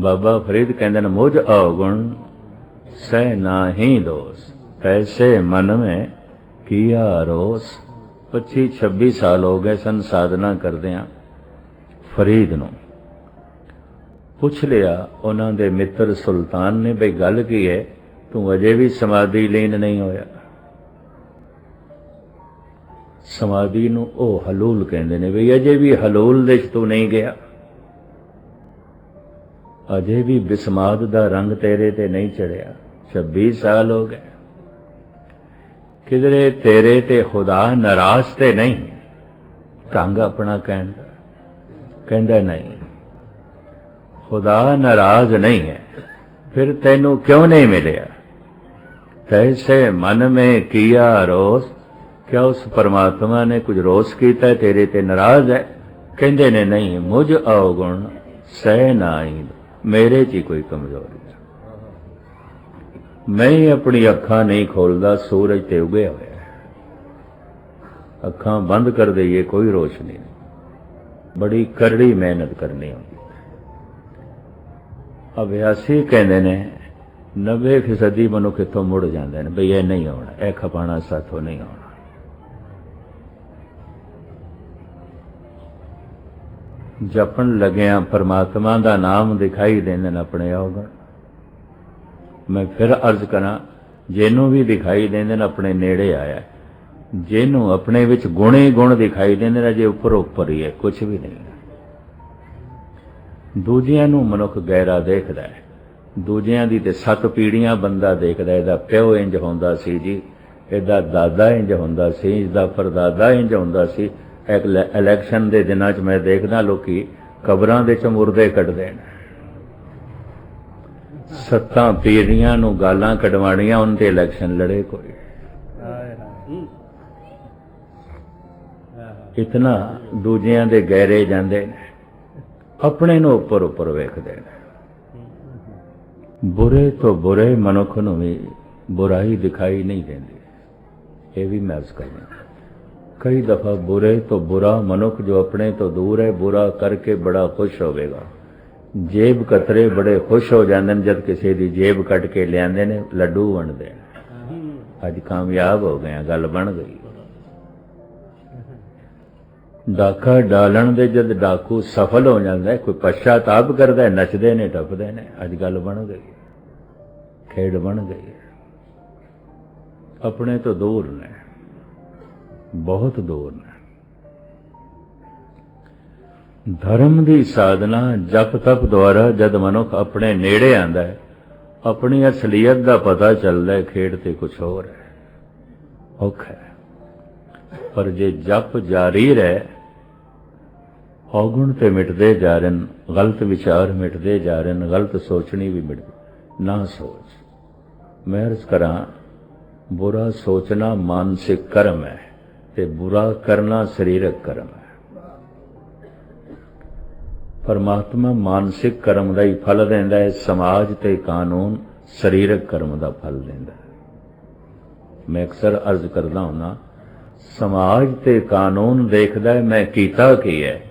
ਬਾਬਾ ਫਰੀਦ ਕਹਿੰਦੇ ਨੇ, ਮੁਝ ਔਗੁਣ, ਸਹਿ ਨਾਹੀ ਦੋਸ ਐਸੇ ਮਨ ਮੈਂ ਕੀਆ ਰੋਸ। 25 26 ਸਾਲ ਹੋ ਗਏ ਸਨ ਸਾਧਨਾ ਕਰਦਿਆਂ ਫਰੀਦ ਨੂੰ। ਪੁੱਛ ਲਿਆ ਉਹਨਾਂ ਦੇ ਮਿੱਤਰ ਸੁਲਤਾਨ ਨੇ, ਬਈ ਗੱਲ ਕੀ ਹੈ ਤੂੰ ਅਜੇ ਵੀ ਸਮਾਧੀ ਲੀਨ ਨਹੀਂ ਹੋਇਆ? ਸਮਾਧੀ ਨੂੰ ਉਹ ਹਲੂਲ ਕਹਿੰਦੇ ਨੇ, ਬਈ ਅਜੇ ਵੀ ਹਲੂਲ ਦੇ ਤੂੰ ਨਹੀਂ ਗਿਆ। ਅਜੇ ਵੀ ਬਿਸਮਾਦ ਦਾ ਰੰਗ ਤੇਰੇ ਤੇ ਨਹੀਂ ਚੜਿਆ। 26 ਸਾਲ ਹੋ ਗਏ। ਕਿਧਰੇ ਤੇਰੇ ਤੇ ਖੁਦਾ ਨਾਰਾਜ਼ ਤੇ ਨਹੀਂ। ਢੰਗ ਆਪਣਾ ਕਹਿੰਦਾ ਕਹਿੰਦਾ ਨਹੀਂ। ਖੁਦਾ ਨਾਰਾਜ਼ ਨਹੀਂ ਹੈ। ਫਿਰ ਤੈਨੂੰ ਕਿਉਂ ਨਹੀਂ ਮਿਲਿਆ? ਤੈਸੇ ਮਨ ਮੇ ਕੀਆ ਰੋਸ। ਕਿਆ ਉਸ ਪਰਮਾਤਮਾ ਨੇ ਕੁਝ ਰੋਸ ਕੀਤਾ ਤੇਰੇ ਤੇ ਨਾਰਾਜ਼ ਹੈ। ਕਹਿੰਦੇ ਨੇ ਨਹੀਂ, ਮੁਝ ਔਗੁਣ ਸਹਿ ਨਾਈ। ਮੇਰੇ 'ਚ ਹੀ ਕੋਈ ਕਮਜ਼ੋਰੀ ਮੈਂ ਹੀ ਆਪਣੀ ਅੱਖਾਂ ਨਹੀਂ ਖੋਲਦਾ, ਸੂਰਜ ਤੇ ਉਗਿਆ ਹੋਇਆ ਅੱਖਾਂ ਬੰਦ ਕਰ ਦਈਏ, ਕੋਈ ਰੋਸ਼ਨੀ ਨਹੀਂ। ਬੜੀ ਕਰੜੀ ਮਿਹਨਤ ਕਰਨੀ ਹੁੰਦੀ ਅਭਿਆਸੀ ਕਹਿੰਦੇ ਨੇ 90% ਮਨੁੱਖ ਇੱਥੋਂ ਮੁੜ ਜਾਂਦੇ ਨੇ, ਬਈ ਇਹ ਨਹੀਂ ਆਉਣਾ, ਇਹ ਖਪਾਣਾ ਸਾਥੋਂ ਨਹੀਂ ਆਉਣਾ। ਜਪਣ ਲੱਗਿਆ ਪਰਮਾਤਮਾ ਦਾ ਨਾਮ ਦਿਖਾਈ ਦਿੰਦੇ ਨੇ ਆਪਣੇ ਔਗਣ ਮੈਂ ਫਿਰ ਅਰਜ਼ ਕਰਾਂ, ਜਿਹਨੂੰ ਵੀ ਦਿਖਾਈ ਦਿੰਦੇ ਆਪਣੇ ਨੇੜੇ ਆਇਆ, ਜਿਹਨੂੰ ਆਪਣੇ ਵਿੱਚ ਗੁਣੇ ਗੁਣ ਦਿਖਾਈ ਦਿੰਦੇ ਨੇ ਜੇ ਉੱਪਰ ਉੱਪਰ ਹੀ ਹੈ ਕੁਝ ਵੀ ਨਹੀਂ। ਦੂਜਿਆਂ ਨੂੰ ਮਨੁੱਖ ਗਹਿਰਾ ਦੇਖਦਾ ਹੈ। ਦੂਜਿਆਂ ਦੀ ਤੇ ਸੱਤ ਪੀੜੀਆਂ ਬੰਦਾ ਦੇਖਦਾ, ਇਹਦਾ ਪਿਓ ਇੰਜ ਹੁੰਦਾ ਸੀ ਜੀ, ਇਹਦਾ ਦਾਦਾ ਇੰਜ ਹੁੰਦਾ ਸੀ ਇਹਦਾ ਪਰਦਾਦਾ ਇੰਜ ਹੁੰਦਾ ਸੀ ਇਲੈਕਸ਼ਨ ਦੇ ਦਿਨਾਂ 'ਚ ਮੈਂ ਦੇਖਦਾ ਲੋਕੀ ਕਬਰਾਂ ਦੇ ਚ ਮੁਰਦੇ ਕੱਢਦੇ ਨੇ। ਸੱਤਾਂ ਪੀੜੀਆਂ ਨੂੰ ਗਾਲਾਂ ਕਢਵਾਣੀਆਂ ਉਹਨਾਂ ਤੇ ਇਲੈਕਸ਼ਨ ਲੜੇ ਕੋਈ। ਇਤਨਾ ਦੂਜਿਆਂ ਦੇ ਗਹਿਰੇ ਜਾਂਦੇ ਨੇ, ਆਪਣੇ ਨੂੰ ਉੱਪਰ ਉੱਪਰ ਵੇਖਦੇ ਨੇ। ਬੁਰੇ ਤੋਂ ਬੁਰੇ ਮਨੁੱਖ ਨੂੰ ਵੀ ਬੁਰਾਈ ਦਿਖਾਈ ਨਹੀਂ ਦਿੰਦੀ। ਇਹ ਵੀ ਮੈਂ ਅਰਜ਼ ਕਰਦਾ। ਕਈ ਦਫਾ ਬੁਰੇ ਤੋਂ ਬੁਰਾ, ਮਨੁੱਖ ਜੋ ਆਪਣੇ ਤੋਂ ਦੂਰ ਹੈ, ਬੁਰਾ ਕਰਕੇ ਬੜਾ ਖੁਸ਼ ਹੋਵੇਗਾ। ਜੇਬ ਕਤਰੇ ਬੜੇ ਖੁਸ਼ ਹੋ ਜਾਂਦੇ ਨੇ, ਜਦ ਕਿਸੇ ਦੀ ਜੇਬ ਕੱਟ ਕੇ ਲਿਆਂਦੇ ਨੇ, ਲੱਡੂ ਵੰਡਦੇ ਨੇ। ਅੱਜ ਕਾਮਯਾਬ ਹੋ ਗਏ ਗੱਲ ਬਣ ਗਈ। ਡਾਕਾ ਡਾਲਣ ਦੇ ਜਦ ਡਾਕੂ ਸਫਲ ਹੋ ਜਾਂਦਾ ਹੈ, ਕੋਈ ਪਛਤਾਪ ਕਰਦਾ ਨੱਚਦੇ ਨੇ, ਟੱਪਦੇ ਨੇ, ਅੱਜ ਗੱਲ ਬਣ ਗਈ। ਖੇਡ ਬਣ ਗਈ। ਆਪਣੇ ਤੋਂ ਦੂਰ ਨੇ। ਬਹੁਤ ਦੂਰ ਨੇ। ਧਰਮ ਦੀ ਸਾਧਨਾ ਜਪ ਤਪ ਦੁਆਰਾ ਜਦ ਮਨੁੱਖ ਆਪਣੇ ਨੇੜੇ ਆਂਦਾ ਹੈ, ਆਪਣੀ ਅਸਲੀਅਤ ਦਾ ਪਤਾ ਚੱਲਦਾ ਹੈ, ਖੇਡ ਤੇ ਕੁਝ ਹੋਰ ਹੈ। ਔਖਾ ਹੈ। ਪਰ ਜੇ ਜਪ ਜਾਰੀ ਰਹੇ, ਔਗੁਣ ਤੇ ਮਿਟਦੇ ਜਾ ਰਹੇ ਨੇ ਗਲਤ ਵਿਚਾਰ ਮਿਟਦੇ ਜਾ ਰਹੇ ਨੇ ਗਲਤ ਸੋਚਣੀ ਵੀ ਮਿਟ ਨਾ ਸੋਚ। ਮੈਂ ਅਰਜ਼ ਕਰਾਂ, ਬੁਰਾ ਸੋਚਣਾ ਮਾਨਸਿਕ ਕਰਮ ਹੈ। ਤੇ ਬੁਰਾ ਕਰਨਾ ਸਰੀਰਕ ਕਰਮ ਹੈ। ਪਰਮਾਤਮਾ ਮਾਨਸਿਕ ਕਰਮ ਦਾ ਹੀ ਫਲ ਦਿੰਦਾ ਹੈ, ਸਮਾਜ ਤੇ ਕਾਨੂੰਨ ਸਰੀਰਕ ਕਰਮ ਦਾ ਫਲ ਦਿੰਦਾ ਹੈ। ਮੈਂ ਅਕਸਰ ਅਰਜ਼ ਕਰਦਾ ਹਾਂ ਸਮਾਜ ਤੇ ਕਾਨੂੰਨ ਦੇਖਦਾ ਹੈ, ਮੈਂ ਕੀਤਾ ਕੀ ਹੈ?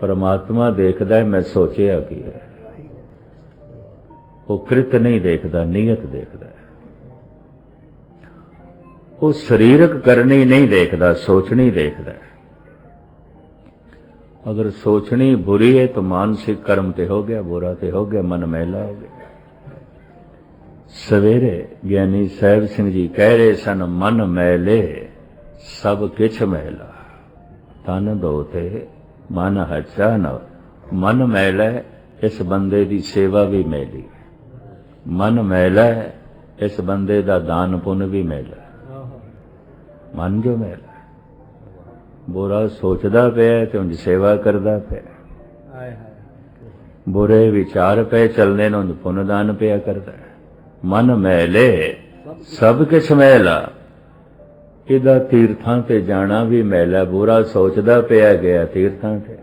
ਪਰਮਾਤਮਾ ਦੇਖਦਾ ਹੈ, ਮੈਂ ਸੋਚਿਆ ਕੀ ਹੈ? ਉਹ ਕ੍ਰਿਤ ਨਹੀਂ ਦੇਖਦਾ ਨੀਅਤ ਦੇਖਦਾ ਉਹ ਸਰੀਰਕ ਕਰਨੀ ਨਹੀਂ ਦੇਖਦਾ, ਸੋਚਣੀ ਦੇਖਦਾ ਅਗਰ ਸੋਚਣੀ ਬੁਰੀ ਹੈ ਤਾਂ ਮਾਨਸਿਕ ਕਰਮ ਤੇ ਹੋ ਗਿਆ, ਬੁਰਾ ਤੇ ਹੋ ਗਿਆ, ਮਨ ਮੈਲਾ ਹੋ ਗਿਆ। ਸਵੇਰੇ ਗਿਆਨੀ ਸਾਹਿਬ ਸਿੰਘ ਜੀ ਕਹਿ ਰਹੇ ਸਨ, ਮਨ ਮੈਲੇ, ਸਭ ਕਿਛ ਮੈਲਾ। ਤਨ ਦੋਤੇ, ਮਨ ਹੱਚਾ ਨ, ਮਨ ਮੈਲਾ, ਇਸ ਬੰਦੇ ਦੀ ਸੇਵਾ ਵੀ ਮੈਲੀ। ਮਨ ਮੈਲਾ, ਇਸ ਬੰਦੇ ਦਾ ਦਾਨ ਪੁੰਨ ਵੀ ਮੈਲਾ। ਮਨ ਜੋ ਮੈਲਾ ਬੁਰਾ ਸੋਚਦਾ ਪਿਆ ਤੇ ਉਂਝ ਸੇਵਾ ਕਰਦਾ ਪਿਆ। ਹਾਏ ਹਾਏ। ਬੁਰੇ ਵਿਚਾਰ ਪਏ ਚੱਲਦੇ ਨੇ ਉਂਝ ਪੁੰਨ ਦਾਨ ਪਿਆ ਕਰਦਾ। ਮਨ ਮੈਲੇ ਸਭ ਕਿਛ ਮੈਲਾ ਇਹਦਾ ਤੀਰਥਾਂ ਤੇ ਜਾਣਾ ਵੀ ਮੈਲਾ ਬੁਰਾ ਸੋਚਦਾ ਪਿਆ ਗਿਆ ਤੀਰਥਾਂ ਤੇ।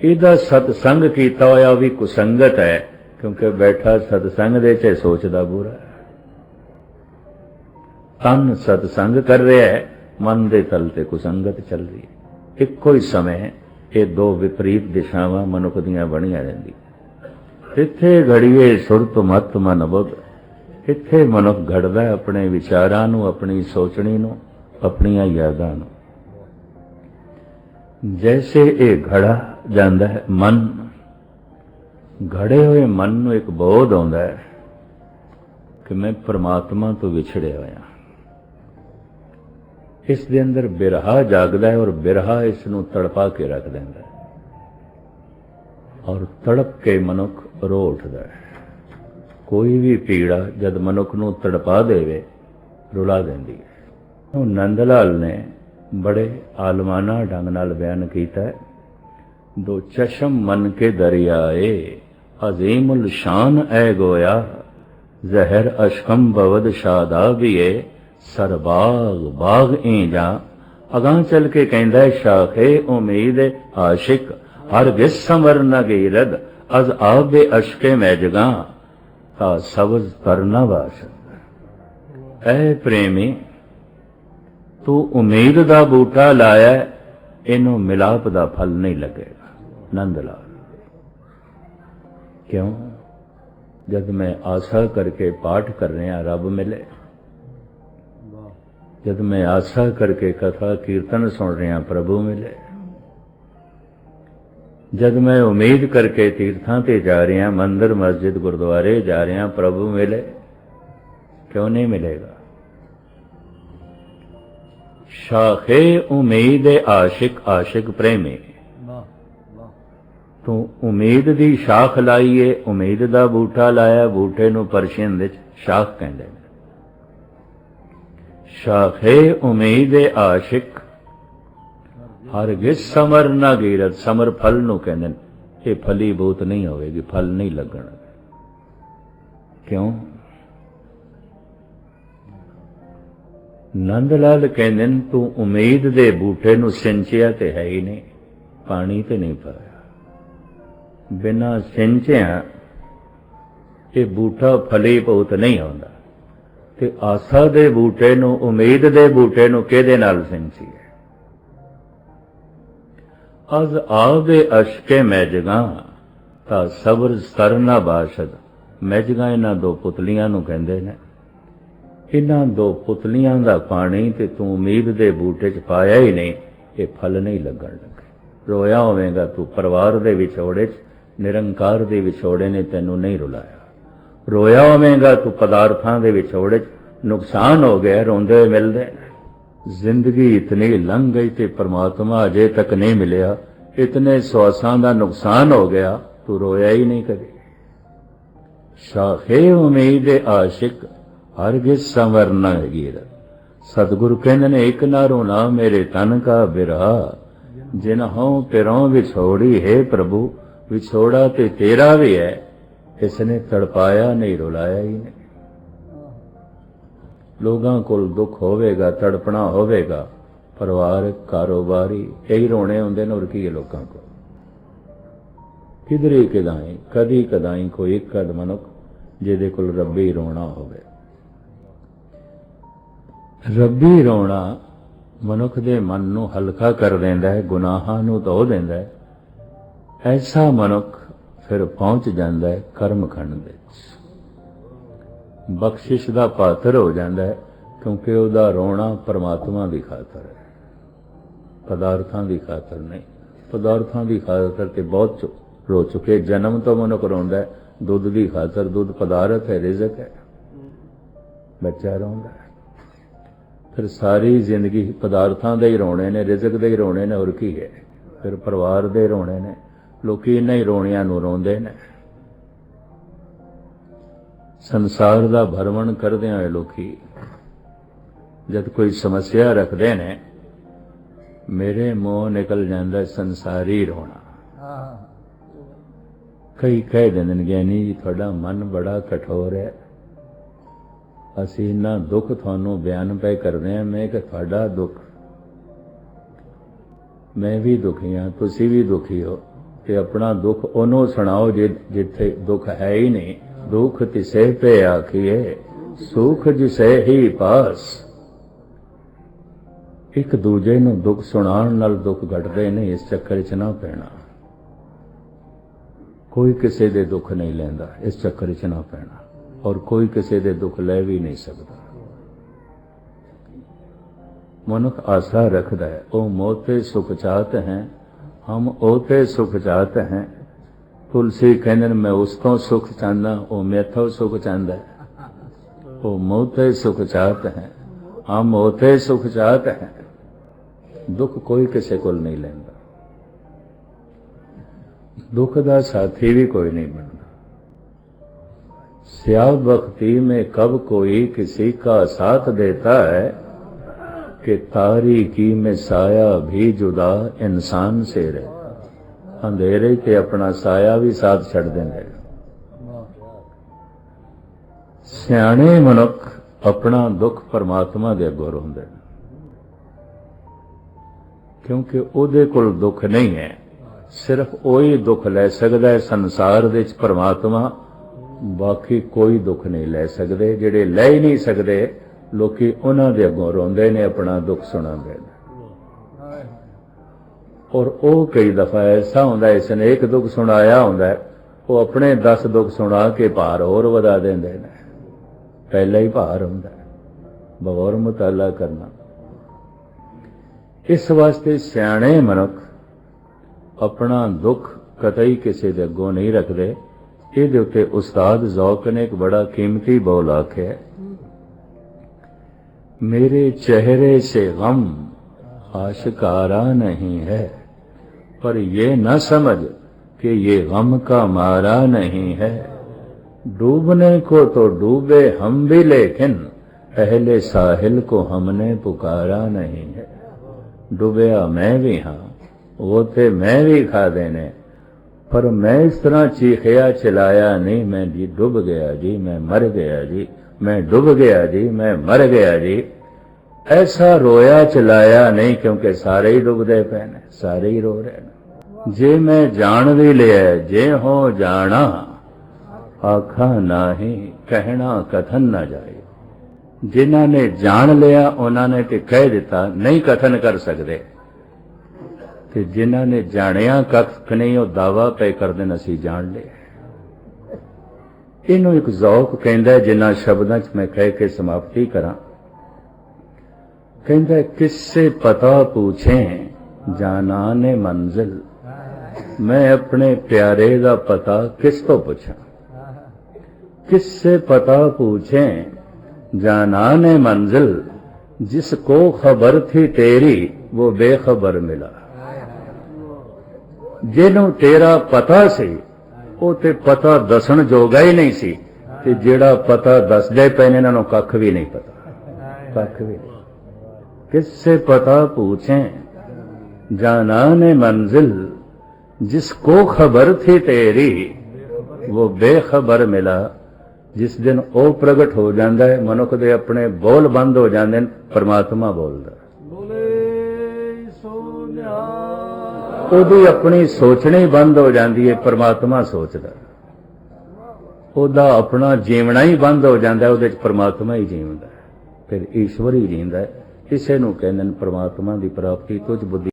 ਇਹਦਾ ਸਤਸੰਗ ਕੀਤਾ ਹੋਇਆ ਵੀ ਕੁਸੰਗਤ ਹੈ ਕਿਉਂਕਿ ਬੈਠਾ ਸਤਸੰਗ ਦੇ ਚ ਸੋਚਦਾ ਬੁਰਾ। ਤਨ ਸਤਸੰਗ ਕਰ ਰਿਹਾ ਹੈ, ਮਨ ਦੇ ਤਲ ਤੇ ਕੁਸੰਗਤ ਚੱਲ ਰਹੀ ਹੈ। ਇੱਕੋ ਹੀ ਸਮੇਂ ਇਹ ਦੋ ਵਿਪਰੀਤ ਦਿਸ਼ਾਵਾਂ ਮਨੁੱਖ ਦੀਆਂ ਬਣੀਆਂ ਰਹਿੰਦੀ ਇੱਥੇ ਘੜੀਏ ਸੁਰਤ ਮਤ ਮਨ ਬੁੱਧ। ਇੱਥੇ ਮਨੁੱਖ ਘੜਦਾ ਆਪਣੇ ਵਿਚਾਰਾਂ ਨੂੰ, ਆਪਣੀ ਸੋਚਣੀ ਨੂੰ, ਆਪਣੀਆਂ ਯਾਦਾਂ ਨੂੰ। ਜੈਸੇ ਇਹ ਘੜਾ ਜਾਂਦਾ ਹੈ ਮਨ, ਘੜੇ ਹੋਏ ਮਨ ਨੂੰ ਇੱਕ ਬੋਧ ਆਉਂਦਾ ਹੈ ਕਿ ਮੈਂ ਪ੍ਰਮਾਤਮਾ ਤੋਂ ਵਿਛੜਿਆ ਹੋਇਆ ਇਸ ਦੇ ਅੰਦਰ ਬਿਰਹਾ ਜਾਗਦਾ ਹੈ ਔਰ ਬਿਰਹਾ ਇਸ ਨੂੰ ਤੜਪਾ ਕੇ ਰੱਖ ਦਿੰਦਾ ਹੈ। ਔਰ ਤੜਪ ਕੇ ਮਨੁੱਖ ਰੋ ਉੱਠਦਾ ਹੈ। ਕੋਈ ਵੀ ਪੀੜਾ ਜਦ ਮਨੁੱਖ ਨੂੰ ਤੜਪਾ ਦੇਵੇ, ਰੁਲਾ ਦਿੰਦੀ ਹੈ। ਉਹ ਨੰਦ ਲਾਲ ਨੇ ਬੜੇ ਆਲਮਾਨਾ ਢੰਗ ਨਾਲ ਬਿਆਨ ਕੀਤਾ ਹੈ। ਦੋ ਚਸ਼ਮ ਮਨ ਕੇ ਦਰਿਆਏ, ਅਜ਼ੀਮੁਲ ਸ਼ਾਨ ਐ ਗੋਇਆ, ਜ਼ਹਿਰ ਅਸ਼ਕਮ ਬਵਦ ਸ਼ਾਦਾਬੀਏ ਸਰ ਬਾਗ ਏ ਜਾ। ਅਗਾਂ ਚੱਲ ਕੇ ਕਹਿੰਦਾ ਹੈ ਸ਼ਾਖੇ ਉਮੀਦ ਆਸ਼ਿਕ ਹਰ ਗਿਸ ਸਮਰ ਨ ਗਈਰਦ ਅਜ਼ ਆਬੇ ਅਸ਼ਕੇ ਮੈਂ ਜਗਾ। ਤਾ ਸਬਜ਼ ਕਰਨਾ ਵਾਸ। ਐ ਪ੍ਰੇਮੀ, ਤੂੰ ਉਮੀਦ ਦਾ ਬੂਟਾ ਲਾਇਆ ਇਹਨੂੰ ਮਿਲਾਪ ਦਾ ਫਲ ਨਹੀਂ ਲੱਗੇਗਾ। ਨੰਦ ਲਾਲ। ਕਿਉਂ? ਜਦ ਮੈਂ ਆਸਾ ਕਰਕੇ ਪਾਠ ਕਰ ਰਿਹਾ, ਰੱਬ ਮਿਲੇ। ਜਦ ਮੈਂ ਆਸਾ ਕਰਕੇ ਕਥਾ ਕੀਰਤਨ ਸੁਣ ਰਿਹਾ ਪ੍ਰਭੂ ਮਿਲੇ। ਜਦ ਮੈਂ ਉਮੀਦ ਕਰਕੇ ਤੀਰਥਾਂ ਤੇ ਜਾ ਰਿਹਾ ਮੰਦਰ ਮਸਜਿਦ ਗੁਰਦੁਆਰੇ ਜਾ ਰਿਹਾ ਪ੍ਰਭੂ ਮਿਲੇ। ਕਿਉਂ ਨਹੀਂ ਮਿਲੇਗਾ? ਸ਼ਾਖੇ ਉਮੀਦ ਆਸ਼ਿਕ ਆਸ਼ਿਕ ਪ੍ਰੇਮੀ। ਤੂੰ ਉਮੀਦ ਦੀ ਸ਼ਾਖ ਲਾਈਏ ਉਮੀਦ ਦਾ ਬੂਟਾ ਲਾਇਆ ਬੂਟੇ ਨੂੰ ਪਰਸ਼ੀਅਨ ਵਿੱਚ ਸ਼ਾਖ ਕਹਿੰਦੇ ਨੇ। ਸ਼ਾਖੇ ਉਮੀਦ ਆਸ਼ਿਕ। ਹਰਗਿਜ਼ ਸਮਰ ਨਾ ਗੀਰਤ, ਸਮਰ ਫਲ ਨੂੰ ਕਹਿੰਦੇ ਨੇ। ਇਹ ਫਲੀ ਬੂਤ ਨਹੀਂ ਹੋਵੇਗੀ, ਫਲ ਨਹੀਂ ਲੱਗਣਾ। ਕਿਉਂ? ਨੰਦ ਲਾਲ ਕਹਿੰਦੇ ਨੇ, ਤੂੰ ਉਮੀਦ ਦੇ ਬੂਟੇ ਨੂੰ ਸਿੰਚਿਆ ਤੇ ਹੈ ਹੀ ਨਹੀਂ, ਪਾਣੀ ਤੇ ਨਹੀਂ ਪਾਇਆ ਬਿਨਾ ਸਿੰਚਿਆ, ਇਹ ਬੂਟਾ ਫਲੀ ਬਹੁਤ ਨਹੀਂ ਆਉਂਦਾ। ਤੇ ਆਸਾ ਦੇ ਬੂਟੇ ਨੂੰ, ਉਮੀਦ ਦੇ ਬੂਟੇ ਨੂੰ ਕਿਹਦੇ ਨਾਲ ਸਿੰਚੀਏ ਅਜ਼ ਆਵੇ ਅਸ਼ਕੇ ਮੈਂ ਤਾਂ ਸਬਰ ਸਰਨਾ ਬਾਸ਼ਦ। ਮੈਂ ਜਗਾ ਇਹਨਾਂ ਦੋ ਪੁਤਲੀਆਂ ਨੂੰ ਕਹਿੰਦੇ ਨੇ। ਇਹਨਾਂ ਦੋ ਪੁਤਲੀਆਂ ਦਾ ਪਾਣੀ ਤੇ ਤੂੰ ਉਮੀਦ ਦੇ ਬੂਟੇ 'ਚ ਪਾਇਆ ਹੀ ਨਹੀਂ, ਇਹ ਫਲ ਨਹੀਂ ਲੱਗਣ ਲੱਗੇ। ਰੋਇਆ ਹੋਵੇਂਗਾ ਤੂੰ ਪਰਿਵਾਰ ਦੇ ਵਿਛੋੜੇ 'ਚ, ਨਿਰੰਕਾਰ ਦੇ ਵਿਛੋੜੇ ਨੇ ਤੈਨੂੰ ਨਹੀਂ ਰੁਲਾਇਆ। ਰੋਇਆ ਹੋਵੇਂਗਾ ਤੂੰ ਪਦਾਰਥਾਂ ਦੇ ਵਿਛੋੜੇ 'ਚ। ਨੁਕਸਾਨ ਹੋ ਗਿਆ, ਰੋਂਦੇ ਮਿਲਦੇ। ਜ਼ਿੰਦਗੀ ਇਤਨੀ ਲੰਘ ਗਈ ਤੇ ਪ੍ਰਮਾਤਮਾ ਅਜੇ ਤੱਕ ਨਹੀਂ ਮਿਲਿਆ। ਇਤਨੇ ਸਵਾਸਾਂ ਦਾ ਨੁਕਸਾਨ ਹੋ ਗਿਆ, ਤੂੰ ਰੋਇਆ ਹੀ ਨਹੀਂ ਕਦੇ। ਸ਼ਾਖੇ ਉਮੀਦ ਆਸ਼ਿਕ ਹਰਗਿਜ਼ ਸੰਵਰ ਨਾ ਸਤਿਗੁਰੂ ਕਹਿੰਦੇ ਨੇ, ਇੱਕ ਨਾ ਰੋਣਾ ਮੇਰੇ ਤਨ ਕਾ ਬਿਰਾ। ਜਿਨ ਹਉ ਪਿਰੋਂ ਵਿਛੋੜੀ, ਹੈ ਪ੍ਰਭੂ, ਵਿਛੋੜਾ ਤੇ ਤੇਰਾ ਵੀ ਹੈ। ਇਸ ਨੇ ਤੜਪਾਇਆ, ਨਹੀਂ ਰੁਲਾਇਆ ਹੀ ਨਹੀਂ। ਲੋਕਾਂ ਕੋਲ ਦੁੱਖ ਹੋਵੇਗਾ, ਤੜਪਣਾ ਹੋਵੇਗਾ, ਪਰਿਵਾਰ, ਕਾਰੋਬਾਰੀ, ਇਹੀ ਰੋਣੇ ਹੁੰਦੇ ਨੇ, ਹੋਰ ਕੀ ਹੈ ਲੋਕਾਂ ਕੋਲ? ਕਿਧਰੇ ਕਿਦਾਈ ਕਦੀ ਕਦਾਈ ਕੋਈ ਇੱਕ ਕਦ ਮਨੁੱਖ ਜਿਹਦੇ ਕੋਲ ਰੱਬੀ ਰੋਣਾ ਹੋਵੇ। ਰੱਬੀ ਰੋਣਾ ਮਨੁੱਖ ਦੇ ਮਨ ਨੂੰ ਹਲਕਾ ਕਰ ਦਿੰਦਾ ਹੈ, ਗੁਨਾਹਾਂ ਨੂੰ ਧੋ ਦਿੰਦਾ ਹੈ। ਐਸਾ ਮਨੁੱਖ ਫਿਰ ਪਹੁੰਚ ਜਾਂਦਾ ਹੈ ਕਰਮ ਖੰਡ ਵਿੱਚ। ਬਖਸ਼ਿਸ਼ ਦਾ ਪਾਤਰ ਹੋ ਜਾਂਦਾ ਹੈ ਕਿਉਂਕਿ ਉਹਦਾ ਰੋਣਾ ਪਰਮਾਤਮਾ ਦੀ ਖਾਤਰ ਹੈ। ਪਦਾਰਥਾਂ ਦੀ ਖਾਤਰ ਨਹੀਂ। ਪਦਾਰਥਾਂ ਦੀ ਖਾਤਰ ਤੇ ਬਹੁਤ ਚੁ- ਰੋ ਚੁੱਕੇ। ਜਨਮ ਤੋਂ ਮਨੁੱਖ ਰੋਂਦਾ ਦੁੱਧ ਦੀ ਖਾਤਰ ਦੁੱਧ ਪਦਾਰਥ ਹੈ, ਰਿਜ਼ਕ ਹੈ। ਬੱਚਾ ਰੋਂਦਾ ਫਿਰ ਸਾਰੀ ਜ਼ਿੰਦਗੀ ਪਦਾਰਥਾਂ ਦੇ ਹੀ ਰੋਣੇ ਨੇ, ਰਿਜ਼ਕ ਦੇ ਹੀ ਰੋਣੇ ਨੇ, ਹੋਰ ਕੀ ਹੈ? ਫਿਰ ਪਰਿਵਾਰ ਦੇ ਰੋਣੇ ਨੇ। ਲੋਕੀ ਇਹਨਾਂ ਹੀ ਰੋਣਿਆਂ ਨੂੰ ਰੋਂਦੇ ਨੇ। ਸੰਸਾਰ ਦਾ ਭਰਮਣ ਕਰਦੇ ਹੋਏ ਲੋਕੀ ਜਦ ਕੋਈ ਸਮੱਸਿਆ ਰੱਖਦੇ ਨੇ, ਮੇਰੇ ਮੂੰਹ ਨਿਕਲ ਜਾਂਦਾ ਸੰਸਾਰੀ ਰੋਣਾ। ਕਈ ਕਹਿ ਦਿੰਦੇ ਨੇ, ਗਿਆਨੀ ਜੀ, ਤੁਹਾਡਾ ਮਨ ਬੜਾ ਕਠੋਰ ਹੈ। ਅਸੀਂ ਇੰਨਾ ਦੁੱਖ ਤੁਹਾਨੂੰ ਬਿਆਨ ਪੈ ਕਰਦੇ ਹਾਂ, ਮੈਂ ਕਿ ਤੁਹਾਡਾ ਦੁੱਖ। ਮੈਂ ਵੀ ਦੁਖੀ ਹਾਂ, ਤੁਸੀਂ ਵੀ ਦੁਖੀ ਹੋ। ਤੇ ਆਪਣਾ ਦੁੱਖ ਉਹਨੂੰ ਸੁਣਾਓ ਜਿ- ਜਿੱਥੇ ਦੁੱਖ ਹੈ ਹੀ ਨਹੀਂ। ਦੁੱਖ ਤਿਸੇ ਪੇ ਆਖੀਏ ਸੁਖ ਜਿਸੇ ਹੀ ਪਾਸ। ਇੱਕ ਦੂਜੇ ਨੂੰ ਦੁੱਖ ਸੁਣਾਉਣ ਨਾਲ ਦੁੱਖ ਘਟਦੇ ਨੇ, ਇਸ ਚੱਕਰ 'ਚ ਨਾ ਪੈਣਾ। ਕੋਈ ਕਿਸੇ ਦੇ ਦੁੱਖ ਨਹੀਂ ਲੈਂਦਾ, ਇਸ ਚੱਕਰ 'ਚ ਨਾ ਪੈਣਾ। ਔਰ ਕੋਈ ਕਿਸੇ ਦੇ ਦੁੱਖ ਲੈ ਵੀ ਨਹੀਂ ਸਕਦਾ। ਮਨੁੱਖ ਆਸਾ ਰੱਖਦਾ ਹੈ, ਉਹ ਮੋਤੇ ਸੁਖ ਚਾਹਤ ਹੈ ਹਮ ਉਹਤੇ ਸੁਖ ਜਾਤ ਹੈ ਤੁਲਸੀ ਕਹਿੰਦੇ ਨੇ ਮੈਂ ਉਸ ਤੋਂ ਸੁਖ ਚਾਹੁੰਦਾ ਉਹ ਮੇਥੋਂ ਸੁਖ ਚਾਹੁੰਦਾ ਉਹ ਮੋਤੇ ਸੁਖ ਜਾਤ ਹੈ ਹਮ ਉਹਤੇ ਸੁਖ ਜਾਤ ਹੈ ਦੁੱਖ ਕੋਈ ਕਿਸੇ ਕੋਲ ਨਹੀਂ ਲੈਂਦਾ ਦੁੱਖ ਦਾ ਸਾਥੀ ਵੀ ਕੋਈ ਨਹੀਂ ਬਣਦਾ ਸਿਆਲ ਬਖਤੀ ਮੇ ਕਬ ਕੋਈ ਕਿਸੇ ਕਾ ਸਾਥ ਦੇਤਾ ਹੈ कि तारीकी में साया भी जुदा इंसान से रहे अंधेरे ਤੇ ਆਪਣਾ ਸਾਇਆ ਵੀ ਸਾਥ ਛੱਡ ਦਿੰਦੇ ਨੇ ਸਿਆਣੇ ਮਨੁੱਖ ਆਪਣਾ ਦੁੱਖ ਪਰਮਾਤਮਾ ਦੇ ਅੱਗੇ ਰੋਂਦੇ ਨੇ ਕਿਉਂਕਿ ਉਹਦੇ ਕੋਲ ਦੁੱਖ ਨਹੀਂ ਹੈ ਸਿਰਫ ਉਹੀ ਦੁੱਖ ਲੈ ਸਕਦਾ ਹੈ ਸੰਸਾਰ ਦੇ ਵਿੱਚ ਪਰਮਾਤਮਾ ਬਾਕੀ ਕੋਈ ਦੁੱਖ ਨਹੀਂ ਲੈ ਸਕਦੇ ਜਿਹੜੇ ਲੈ ਹੀ ਨਹੀਂ ਸਕਦੇ ਲੋਕੀ ਉਹਨਾਂ ਦੇ ਅੱਗੋਂ ਰੋਂਦੇ ਨੇ ਆਪਣਾ ਦੁੱਖ ਸੁਣਾਉਂਦੇ ਨੇ। ਔਰ ਉਹ ਕਈ ਦਫਾ ਐਸਾ ਹੁੰਦਾ ਹੈ, ਇਸ ਨੇ ਇੱਕ ਦੁੱਖ ਸੁਣਾਇਆ ਹੁੰਦਾ ਉਹ ਆਪਣੇ 10 ਦੁੱਖ ਸੁਣਾ ਕੇ ਭਾਰ ਹੋਰ ਵਧਾ ਦਿੰਦੇ ਨੇ। ਪਹਿਲਾਂ ਹੀ ਭਾਰ ਹੁੰਦਾ ਹੈ ਬਗੌਰ ਮੁਤਾਲਾ ਕਰਨਾ। ਇਸ ਵਾਸਤੇ ਸਿਆਣੇ ਮਨੁੱਖ ਆਪਣਾ ਦੁੱਖ ਕਤਈ ਕਿਸੇ ਦੇ ਅੱਗੋਂ ਨਹੀਂ ਰੱਖਦੇ। ਇਹਦੇ ਉੱਤੇ ਉਸਤਾਦ ਜ਼ੌਕ ਨੇ ਇੱਕ ਬੜਾ ਕੀਮਤੀ ਬੋਲ ਆਖਿਆ मेरे चेहरे से गम आशकारा नहीं है, पर ये न समझ कि ये गम का मारा नहीं है। डूबने को तो डूबे हम भी, लेकिन पहले साहिल को हमने पुकारा नहीं है। डूबया मैं भी हाँ वो थे मैं भी खा देने, पर मैं इस तरह चीखया चिल्लाया, नहीं, मैं जी डूब गया जी, मैं मर गया जी। मैं डूब गया जी मैं मर गया जी ऐसा रोया चिल्लाया नहीं क्योंकि सारे ही डूबते पे ने सारे ही रो रहे ने जे मैं जान भी लिया जे हो जाना आखा नाही कहना कथन ना जाए ਜਿਨ੍ਹਾਂ ਨੇ ਜਾਣ ਲਿਆ ਉਹਨਾਂ ਨੇ ਤੇ ਕਹਿ ਦਿੱਤਾ ਨਹੀਂ ਕਥਨ ਕਰ ਸਕਦੇ ਤੇ ਜਿਨ੍ਹਾਂ ਨੇ ਜਾਣਿਆ ਕੱਖ ਨਹੀਂ ਉਹ ਦਾਵਾ ਪੈ ਕਰਦੇ ਨੇ ਅਸੀਂ ਜਾਣ ਲਿਆ ਇਹਨੂੰ ਇੱਕ ਜ਼ੌਕ ਕਹਿੰਦਾ ਜਿਨ੍ਹਾਂ ਸ਼ਬਦਾਂ 'ਚ ਮੈਂ ਕਹਿ ਕੇ ਸਮਾਪਤੀ ਕਰਾਂ ਕਹਿੰਦਾ ਕਿਸਸੇ ਪਤਾ ਪੁੱਛੇ ਜਾਨਾ ਮੰਜ਼ਿਲ میں اپنے پیارے دا پتا کس تو پوچھا کس سے پتا پوچھیں جانان منزل، جس کو خبر تھی تیری، وہ بے خبر ملا۔ جنوں تیرا پتا سی ਉਹ ਤੇ ਪਤਾ ਦੱਸਣ ਜੋਗਾ ਹੀ ਨਹੀਂ ਸੀ ਤੇ ਜਿਹੜਾ ਪਤਾ ਦੱਸਦੇ ਪਏ ਨੇ ਇਹਨਾਂ ਨੂੰ ਕੱਖ ਵੀ ਨਹੀਂ ਪਤਾ। ਕੱਖ ਵੀ ਕਿਸੇ ਪਤਾ ਪੁੱਛੇ? ਜਾਨਾ ਨੇ ਮੰਜ਼ਿਲ, ਜਿਸ ਕੋ ਖਬਰ ਥੀ ਤੇਰੀ ਉਹ ਬੇਖਬਰ ਮਿਲਾ। ਜਿਸ ਦਿਨ ਉਹ ਪ੍ਰਗਟ ਹੋ ਜਾਂਦਾ ਹੈ, ਮਨੁੱਖ ਦੇ ਆਪਣੇ ਬੋਲ ਬੰਦ ਹੋ ਜਾਂਦੇ ਨੇ, ਪਰਮਾਤਮਾ ਬੋਲਦਾ ਉਹਦੀ ਆਪਣੀ ਸੋਚਣੀ ਬੰਦ ਹੋ ਜਾਂਦੀ ਹੈ, ਪਰਮਾਤਮਾ ਸੋਚਦਾ ਹੈ। ਉਹਦਾ ਆਪਣਾ ਜੀਵਣਾ ਹੀ ਬੰਦ ਹੋ ਜਾਂਦਾ ਹੈ, ਉਹਦੇ ਚ ਪਰਮਾਤਮਾ ਹੀ ਜੀਵਦਾ ਫਿਰ ਈਸ਼ਵਰ ਹੀ ਜੀਂਦਾ ਹੈ ਇਸੇ ਨੂੰ ਕਹਿੰਦੇ ਨੇ ਪਰਮਾਤਮਾ ਦੀ ਪ੍ਰਾਪਤੀ ਤੁਝ ਬੁੱਧੀ